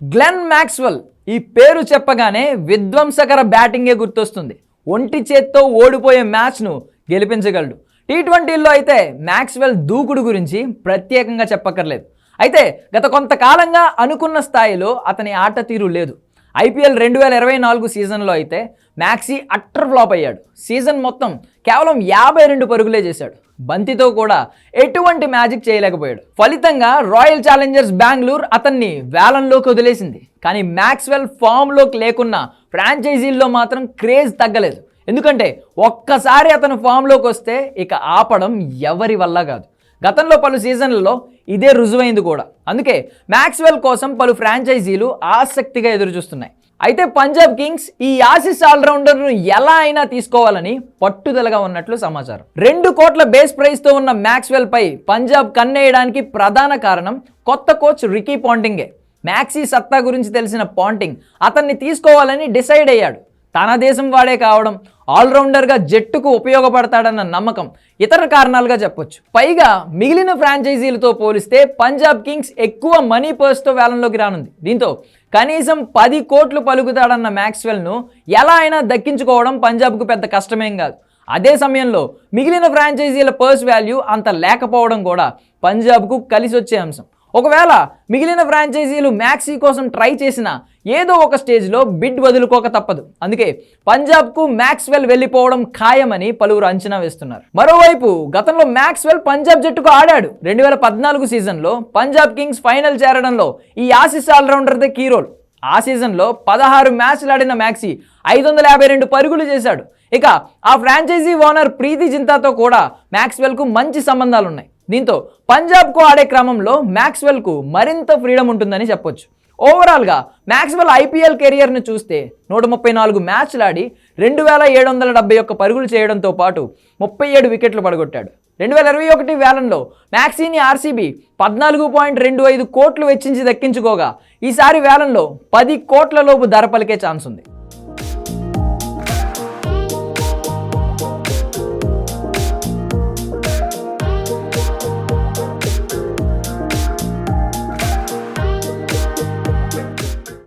Glenn Maxwell ఈ పేరు చెప్పగానే విధ్వంసకర బ్యాటింగే గుర్తొస్తుంది. ఒంటి చేత్తో ఓడిపోయే మ్యాచ్ను గెలిపించగలడు. టీ ట్వంటీల్లో అయితే మ్యాక్స్వెల్ దూకుడు గురించి ప్రత్యేకంగా చెప్పక్కర్లేదు. అయితే గత కొంతకాలంగా అనుకున్న స్థాయిలో అతని ఆట తీరు లేదు. ఐపీఎల్ రెండు వేల ఇరవై నాలుగు సీజన్లో అయితే మ్యాక్సీ అట్టర్ ఫ్లాప్ అయ్యాడు. సీజన్ మొత్తం కేవలం యాభై రెండు పరుగులే చేశాడు. బంతితో కూడా ఎటువంటి మ్యాజిక్ చేయలేకపోయాడు. ఫలితంగా రాయల్ ఛాలెంజర్స్ బెంగళూరు అతన్ని వేలంలోకి వదిలేసింది. కానీ మ్యాక్స్వెల్ ఫామ్లోకి లేకున్న ఫ్రాంచైజీల్లో మాత్రం క్రేజ్ తగ్గలేదు. ఎందుకంటే ఒక్కసారి అతను ఫామ్లోకి వస్తే ఇక ఆపడం ఎవరి వల్ల కాదు. గతంలో పలు సీజన్లలో ఇదే రుజువైంది కూడా. అందుకే మ్యాక్స్వెల్ కోసం పలు ఫ్రాంచైజీలు ఆసక్తిగా ఎదురుచూస్తున్నాయి. అయితే పంజాబ్ కింగ్స్ ఈ ఆసిస్ ఆల్రౌండర్ను ఎలా అయినా తీసుకోవాలని పట్టుదలగా ఉన్నట్లు సమాచారం. రెండు కోట్ల బేస్ ప్రైస్తో ఉన్న మ్యాక్స్వెల్ పై పంజాబ్ కన్నేయడానికి ప్రధాన కారణం కొత్త కోచ్ రికీ పాంటింగే. మ్యాక్సీ సత్తా గురించి తెలిసిన పాంటింగ్ అతన్ని తీసుకోవాలని డిసైడ్ అయ్యాడు. తన దేశం వాడే కావడం ఆల్రౌండర్గా జట్టుకు ఉపయోగపడతాడన్న నమ్మకం ఇతర కారణాలుగా చెప్పొచ్చు. పైగా మిగిలిన ఫ్రాంచైజీలతో పోలిస్తే పంజాబ్ కింగ్స్ ఎక్కువ మనీ పర్స్తో వేలంలోకి రానుంది. దీంతో కనీసం పది కోట్లు పలుకుతాడన్న మ్యాక్స్వెల్ను ఎలా అయినా దక్కించుకోవడం పంజాబ్కు పెద్ద కష్టమేం కాదు. అదే సమయంలో మిగిలిన ఫ్రాంచైజీల పర్స్ వాల్యూ అంత లేకపోవడం కూడా పంజాబ్కు కలిసి వచ్చే అంశం. ఒకవేళ మిగిలిన ఫ్రాంచైజీలు మ్యాక్సీ కోసం ట్రై చేసినా ఏదో ఒక స్టేజ్లో బిడ్ వదులుకోక తప్పదు. అందుకే పంజాబ్కు మ్యాక్స్వెల్ వెళ్ళిపోవడం ఖాయమని పలువురు అంచనా వేస్తున్నారు. మరోవైపు గతంలో మ్యాక్స్వెల్ పంజాబ్ జట్టుకు ఆడాడు. రెండు వేల పద్నాలుగు సీజన్లో పంజాబ్ కింగ్స్ ఫైనల్ చేరడంలో ఈ ఆసిస్ ఆల్రౌండర్దే కీ రోల్. ఆ సీజన్లో పదహారు మ్యాచ్లు ఆడిన మ్యాక్సీ ఐదు వందల యాభై రెండు పరుగులు చేశాడు. ఇక ఆ ఫ్రాంచైజీ ఓనర్ ప్రీతి జింతాతో కూడా మ్యాక్స్వెల్కు మంచి సంబంధాలు ఉన్నాయి దీంతో పంజాబ్కు ఆడే క్రమంలో మ్యాక్స్వెల్కు మరింత ఫ్రీడమ్ ఉంటుందని చెప్పొచ్చు. ఓవరాల్గా మ్యాక్స్వెల్ ఐపీఎల్ కెరియర్ను చూస్తే నూట ముప్పై నాలుగు మ్యాచ్లు ఆడి రెండు వేల ఏడు వందల డెబ్బై ఒక్క పరుగులు చేయడంతో పాటు ముప్పై ఏడు వికెట్లు పడగొట్టాడు. రెండు వేల ఇరవై ఒకటి వేలంలో మ్యాక్సీని ఆర్సీబీ పద్నాలుగు పాయింట్ రెండు ఐదు కోట్లు వెచ్చించి దక్కించుకోగా ఈసారి వేలంలో పది కోట్ల లోపు ధర పలికే ఛాన్స్ ఉంది.